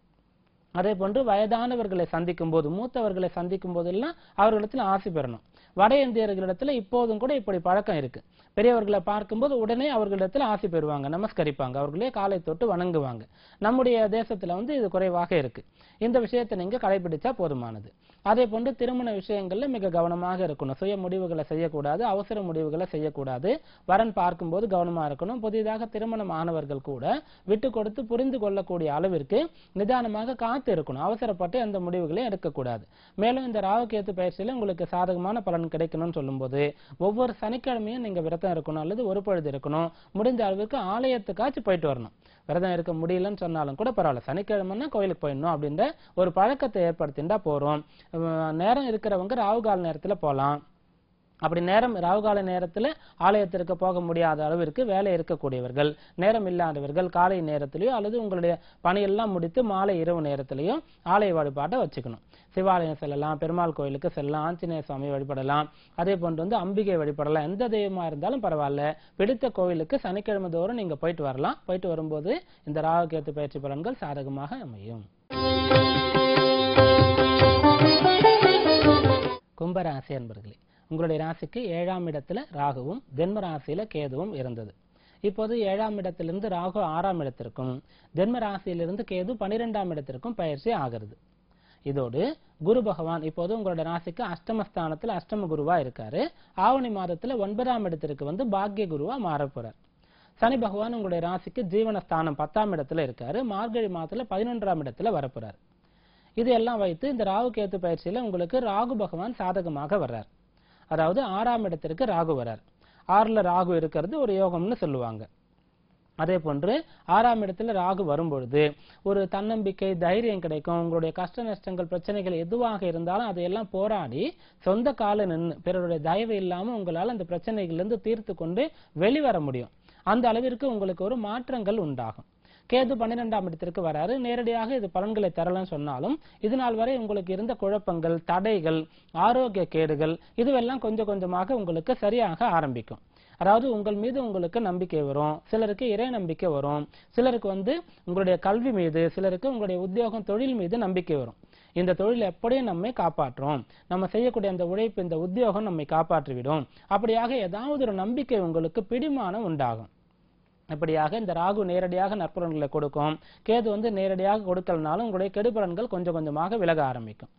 அதே போன்று வயதானவர்களை சந்திக்கும் போது மூத்தவர்களை சந்திக்கும் போதெல்லாம் அவர்களிடத்துல ஆசி பெறணும். வட இந்தியர்களிடத்துல இப்போதும் கூட இப்படி பழக்கம் இருக்கு. பெரியவர்களை பார்க்கும்போது உடனே அவர்களிடத்துல ஆசை பெறுவாங்க நமஸ்கரிப்பாங்க அவர்களே காலை தொட்டு வணங்குவாங்க. நம்முடைய தேசத்துல வந்து இது குறைவாக இருக்கு. இந்த விஷயத்தை நீங்க கடைபிடிச்சா போதுமானது. அதே போன்று திருமண விஷயங்கள்ல மிக கவனமாக இருக்கணும். சுய முடிவுகளை செய்யக்கூடாது அவசர முடிவுகளை செய்யக்கூடாது. வரன் பார்க்கும்போது கவனமா இருக்கணும். புதிதாக திருமணம் ஆனவர்கள் கூட விட்டு கொடுத்து புரிந்து கொள்ளக்கூடிய அளவிற்கு நிதானமாக காத்து இருக்கணும். அவசரப்பட்டு அந்த முடிவுகளையும் எடுக்கக்கூடாது. மேலும் இந்த ராகுகேத்து பயிற்சியில உங்களுக்கு சாதகமான பலன் கிடைக்கணும்னு சொல்லும்போது ஒவ்வொரு சனிக்கிழமையும் நீங்க விரதம் இருக்கணும் அல்லது ஒரு பொழுது இருக்கணும். முடிஞ்ச அளவுக்கு ஆலயத்துக்காச்சும் போயிட்டு வரணும். விரதம் இருக்க முடியலன்னு சொன்னாலும் கூட பரவாயில்ல. சனிக்கிழமைன்னா கோயிலுக்கு போயிடணும் அப்படின்ற ஒரு பழக்கத்தை ஏற்படுத்திண்டா போறோம். நேரம் இருக்கிறவங்க ராகு கால நேரத்துல போகலாம் அப்படி நேரம் ராகுகால நேரத்துல ஆலயத்திற்கு போக முடியாத அளவிற்கு வேலை இருக்கக்கூடியவர்கள் நேரம் இல்லாதவர்கள் காலை நேரத்திலேயோ அல்லது உங்களுடைய பணியெல்லாம் முடித்து மாலை இரவு நேரத்திலேயோ ஆலய வழிபாட்டை வச்சுக்கணும். சிவாலயம் செல்லலாம் பெருமாள் கோயிலுக்கு செல்லலாம் ஆஞ்சநேய சுவாமி வழிபடலாம். அதே போன்று வந்து அம்பிகை வழிபடலாம். எந்த தெய்வமா இருந்தாலும் பரவாயில்ல. பிடித்த கோவிலுக்கு சனிக்கிழமை தோறும் நீங்க போயிட்டு வரலாம். போயிட்டு வரும்போது இந்த ராகுகேத்து பயிற்சி பலன்கள் சாதகமாக அமையும். கும்பராசி அன்பர்களே உங்களுடைய ராசிக்கு ஏழாம் இடத்துல ராகுவும் ஜென்ம ராசியில கேதுவும் இருந்தது. இப்போது ஏழாம் இடத்திலிருந்து ராகு ஆறாம் இடத்திற்கும் ஜென்ம ராசியிலிருந்து கேது பனிரெண்டாம் இடத்திற்கும் பயிற்சி ஆகிறது. இதோடு குரு பகவான் இப்போது உங்களோட ராசிக்கு அஷ்டமஸ்தானத்தில் அஷ்டம குருவா இருக்காரு. ஆவணி மாதத்துல ஒன்பதாம் இடத்திற்கு வந்து பாக்கிய குருவா மாறப்போறார் சனி பகவான் உங்களுடைய ராசிக்கு ஜீவனஸ்தானம் பத்தாம் இடத்துல இருக்காரு. மார்கழி மாதத்துல பதினொன்றாம் இடத்துல வரப்போறார். இது எல்லாம் வைத்து இந்த ராகு கேத்து பயிற்சியில உங்களுக்கு ராகு பகவான் சாதகமாக வர்றார். அதாவது ஆறாம் இடத்திற்கு ராகு வரார். ஆறுல ராகு இருக்கிறது ஒரு யோகம்னு சொல்லுவாங்க. அதே போன்று ஆறாம் இடத்துல ராகு வரும்பொழுது ஒரு தன்னம்பிக்கை தைரியம் கிடைக்கும். உங்களுடைய கஷ்ட நஷ்டங்கள் பிரச்சனைகள் எதுவாக இருந்தாலும் அதையெல்லாம் போராடி சொந்த கால நின்று பிறருடைய தயவு இல்லாமல் உங்களால் அந்த பிரச்சனைகள்லேருந்து தீர்த்து கொண்டு வெளிவர முடியும். அந்த அளவிற்கு உங்களுக்கு ஒரு மாற்றங்கள் உண்டாகும். கேது பன்னிரெண்டாம் இடத்திற்கு வராரு. நேரடியாக இது பலன்களை தரலன்னு சொன்னாலும் இது நாள் வரை உங்களுக்கு இருந்த குழப்பங்கள் தடைகள் ஆரோக்கிய கேடுகள் இதுவெல்லாம் கொஞ்சம் கொஞ்சமாக உங்களுக்கு சரியாக ஆரம்பிக்கும். அதாவது உங்கள் மீது உங்களுக்கு நம்பிக்கை வரும் சிலருக்கு இறை நம்பிக்கை வரும் சிலருக்கு வந்து உங்களுடைய கல்வி மீது சிலருக்கு உங்களுடைய உத்தியோகம் தொழில் மீது நம்பிக்கை வரும். இந்த தொழில் எப்படியும் நம்மை காப்பாற்றும். நம்ம செய்யக்கூடிய அந்த உழைப்பு இந்த உத்தியோகம் நம்மை காப்பாற்றிவிடும். அப்படியாக ஏதாவது ஒரு நம்பிக்கை உங்களுக்கு பிடிமானம் உண்டாகும். இப்படியாக இந்த ராகு நேரடியாக நற்பலன்களை கொடுக்கும். கேது வந்து நேரடியாக கொடுக்கலனாலும் உங்களுடைய கெடுபலன்கள் கொஞ்சம் கொஞ்சமாக விலக ஆரம்பிக்கும்.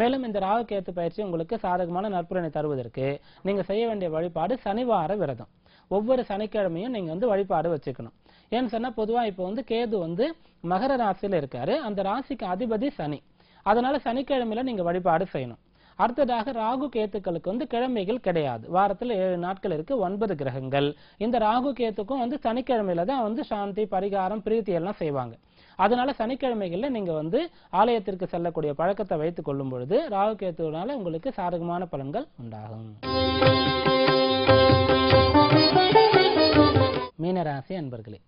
மேலும் இந்த ராகு கேத்து பயிற்சி உங்களுக்கு சாதகமான நற்பலனை தருவதற்கு நீங்க செய்ய வேண்டிய வழிபாடு சனிவார விரதம். ஒவ்வொரு சனிக்கிழமையும் நீங்க வந்து வழிபாடு வச்சுக்கணும். ஏன்னு சொன்னா பொதுவா இப்போ வந்து கேது வந்து மகர ராசியில இருக்காரு. அந்த ராசிக்கு அதிபதி சனி. அதனால சனிக்கிழமையில நீங்க வழிபாடு செய்யணும். அடுத்ததாக ராகு கேத்துக்களுக்கு வந்து கிழமைகள் கிடையாது. வாரத்தில் ஏழு நாட்கள் இருக்கு ஒன்பது கிரகங்கள். இந்த ராகு கேத்துக்கும் வந்து சனிக்கிழமையில தான் வந்து சாந்தி பரிகாரம் பிரீத்தி எல்லாம் செய்வாங்க. அதனால சனிக்கிழமைகளில் நீங்க வந்து ஆலயத்திற்கு செல்லக்கூடிய பழக்கத்தை வைத்துக் கொள்ளும் பொழுது ராகு கேத்துனால உங்களுக்கு சாதகமான பலன்கள் உண்டாகும். மீன ராசி அன்பர்களே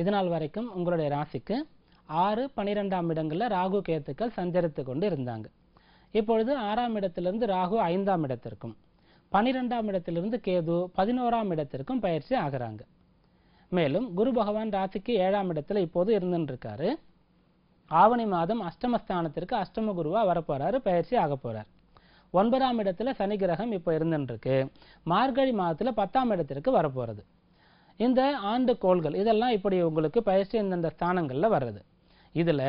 இதனால் வரைக்கும் உங்களுடைய ராசிக்கு ஆறு பனிரெண்டாம் இடங்களில் ராகு கேத்துக்கள் சஞ்சரித்து கொண்டு இருந்தாங்க. இப்பொழுது ஆறாம் இடத்திலிருந்து ராகு ஐந்தாம் இடத்திற்கும் பனிரெண்டாம் இடத்திலிருந்து கேது பதினோராம் இடத்திற்கும் பயிற்சி ஆகுறாங்க. மேலும் குரு பகவான் ராசிக்கு ஏழாம் இடத்துல இப்போது இருந்துருக்காரு ஆவணி மாதம் அஷ்டமஸ்தானத்திற்கு அஷ்டம குருவா வரப்போறாரு பயிற்சி ஆக போறார். ஒன்பதாம் இடத்துல சனி கிரகம் இப்போ இருந்துருக்கு மார்கழி மாதத்துல பத்தாம் இடத்திற்கு வரப்போறது. இந்த ஆண்டு கோள்கள் இதெல்லாம் இப்படி உங்களுக்கு பயிற்சி இந்தந்த ஸ்தானங்களில் வர்றது. இதில்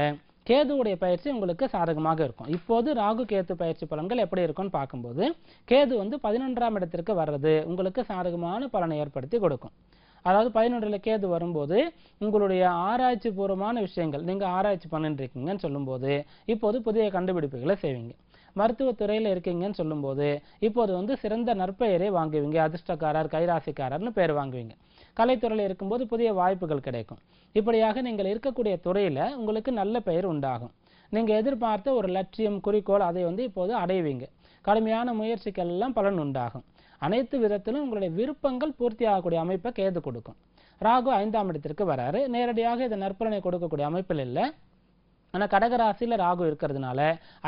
கேதுவுடைய பயிற்சி உங்களுக்கு சாதகமாக இருக்கும். இப்போது ராகு கேது பயிற்சி பலன்கள் எப்படி இருக்கும்னு பார்க்கும்போது கேது வந்து பதினொன்றாம் இடத்திற்கு வர்றது உங்களுக்கு சாதகமான பலனை ஏற்படுத்தி கொடுக்கும். அதாவது பதினொன்றில் கேது வரும்போது உங்களுடைய ஆராய்ச்சி பூர்வமான விஷயங்கள் நீங்கள் ஆராய்ச்சி பண்ணிட்டு இருக்கீங்கன்னு சொல்லும்போது இப்போது புதிய கண்டுபிடிப்புகளை செய்வீங்க. மருத்துவத்துறையில் இருக்கீங்கன்னு சொல்லும்போது இப்போது வந்து சிறந்த நற்பெயரை வாங்குவீங்க. அதிர்ஷ்டக்காரர் கைராசிக்காரர்னு பேர் வாங்குவீங்க. கலைத்துறையில் இருக்கும்போது புதிய வாய்ப்புகள் கிடைக்கும். இப்படியாக நீங்கள் இருக்கக்கூடிய துறையில் உங்களுக்கு நல்ல பெயர் உண்டாகும். நீங்கள் எதிர்பார்த்த ஒரு லட்சியம் குறிக்கோள் அதை வந்து இப்போது அடைவீங்க. கடுமையான முயற்சிகள் எல்லாம் பலன் உண்டாகும். அனைத்து விதத்திலும் உங்களுடைய விருப்பங்கள் பூர்த்தி ஆகக்கூடிய அமைப்பை கேது கொடுக்கும். ராகு ஐந்தாம் இடத்திற்கு வராரு. நேரடியாக இது நற்பலனை கொடுக்கக்கூடிய அமைப்பில் இல்லை. ஆனால் கடகராசியில் ராகு இருக்கிறதுனால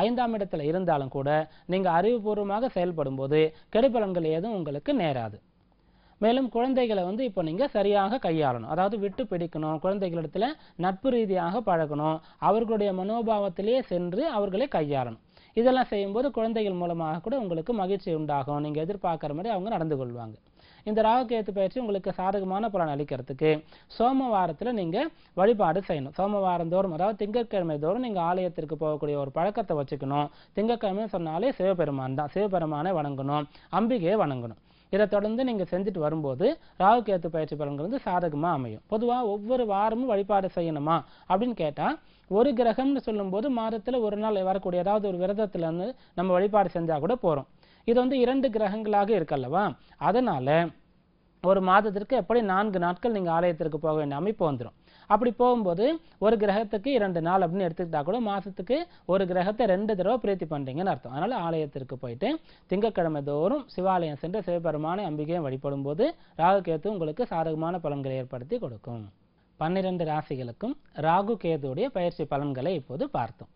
ஐந்தாம் இடத்துல இருந்தாலும் கூட நீங்கள் அறிவுபூர்வமாக செயல்படும் போது கெடுபலன்கள் ஏதும் உங்களுக்கு நேராது. மேலும் குழந்தைகளை வந்து இப்போ நீங்கள் சரியாக கையாளணும். அதாவது விட்டு பிடிக்கணும். குழந்தைகளிடத்தில் நட்பு ரீதியாக பழகணும். அவர்களுடைய மனோபாவத்திலேயே சென்று அவர்களை கையாளணும். இதெல்லாம் செய்யும்போது குழந்தைகள் மூலமாக கூட உங்களுக்கு மகிழ்ச்சி உண்டாகும். நீங்கள் எதிர்பார்க்குற மாதிரி அவங்க நடந்து கொள்வாங்க. இந்த ராகுகேத்து பயிற்சி உங்களுக்கு சாதகமான பலன் அளிக்கிறதுக்கு சோமவாரத்தில் நீங்கள் வழிபாடு செய்யணும். சோமவாரம் தோறும் அதாவது திங்கட்கிழமை தோறும் நீங்கள் ஆலயத்திற்கு போகக்கூடிய ஒரு பழக்கத்தை வச்சுக்கணும். திங்கட்கிழமை சொன்னாலே சிவபெருமான் தான். சிவபெருமானை வணங்கணும். அம்பிகையை வணங்கணும். இதை தொடர்ந்து நீங்கள் செஞ்சுட்டு வரும்போது ராகு கேத்து பயிற்சி பலன்கள் வந்து சாதகமாக அமையும். பொதுவாக ஒவ்வொரு வாரமும் வழிபாடு செய்யணுமா அப்படின்னு கேட்டால் ஒரு கிரகம்னு சொல்லும்போது மாதத்தில் ஒரு நாள் வரக்கூடிய ஏதாவது ஒரு விரதத்தில் இருந்து நம்ம வழிபாடு செஞ்சால் கூட போகிறோம் இது வந்து இரண்டு கிரகங்களாக இருக்கல்லவா? அதனால் ஒரு மாதத்திற்கு எப்படி நான்கு நாட்கள் நீங்கள் ஆலயத்திற்கு போக வேண்டிய அமைப்பு வந்துடும் அப்படி போகும்போது ஒரு கிரகத்துக்கு இரண்டு நாள் அப்படின்னு எடுத்துக்கிட்டா கூட மாதத்துக்கு ஒரு கிரகத்தை ரெண்டு தடவை பிரீத்தி பண்ணுறீங்கன்னு அர்த்தம். அதனால் ஆலயத்திற்கு போயிட்டு திங்கக்கிழமை தோறும் சிவாலயம் சென்று சிவபெருமான அம்பிகையும் வழிபடும் போது ராகுகேத்து உங்களுக்கு சாதகமான பலன்களை ஏற்படுத்தி கொடுக்கும். பன்னிரண்டு ராசிகளுக்கும் ராகு கேதுடைய பயிற்சி பலன்களை இப்போது பார்த்தோம்.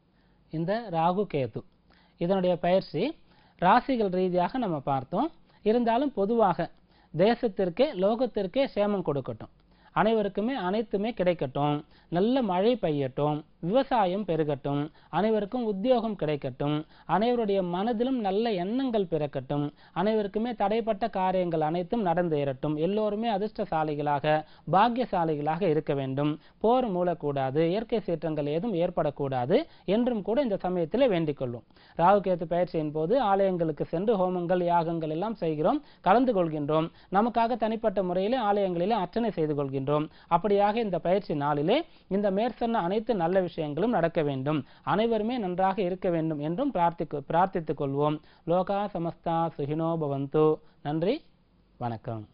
இந்த ராகு கேது இதனுடைய பயிற்சி ராசிகள் ரீதியாக நம்ம பார்த்தோம். இருந்தாலும் பொதுவாக தேசத்திற்கே லோகத்திற்கே சேமம் கொடுக்கட்டும். அனைவருக்குமே அனைத்துமே கிடைக்கட்டும். நல்ல மழை பெய்யட்டும். விவசாயம் பெருகட்டும் அனைவருக்கும் உத்தியோகம் கிடைக்கட்டும் அனைவருடைய மனதிலும் நல்ல எண்ணங்கள் பிறக்கட்டும் அனைவருக்குமே தடைப்பட்ட காரியங்கள் அனைத்தும் நடந்தேறட்டும். எல்லோருமே அதிர்ஷ்டசாலிகளாக பாக்கியசாலிகளாக இருக்க வேண்டும். போர் மூலக்கூடாது இயற்கை சீற்றங்கள் ஏதும் ஏற்படக்கூடாது என்றும் கூட இந்த சமயத்தில் வேண்டிக் கொள்ளும் ராகுகேத்து பயிற்சியின் போது ஆலயங்களுக்கு சென்று ஹோமங்கள் யாகங்கள் எல்லாம் செய்கிறோம் கலந்து கொள்கின்றோம். நமக்காக தனிப்பட்ட முறையிலே ஆலயங்களிலே அர்ச்சனை செய்து கொள்கின்றோம். அப்படியாக இந்த பயிற்சி நாளிலே இந்த மேற்சொன்ன அனைத்து நல்ல விஷயம் விஷயங்களும் நடக்க வேண்டும். அனைவருமே நன்றாக இருக்க வேண்டும் என்றும் பிரார்த்திக்கு பிரார்த்தித்துக் கொள்வோம். லோகா சமஸ்தா சுகினோ பவந்து. நன்றி. வணக்கம்.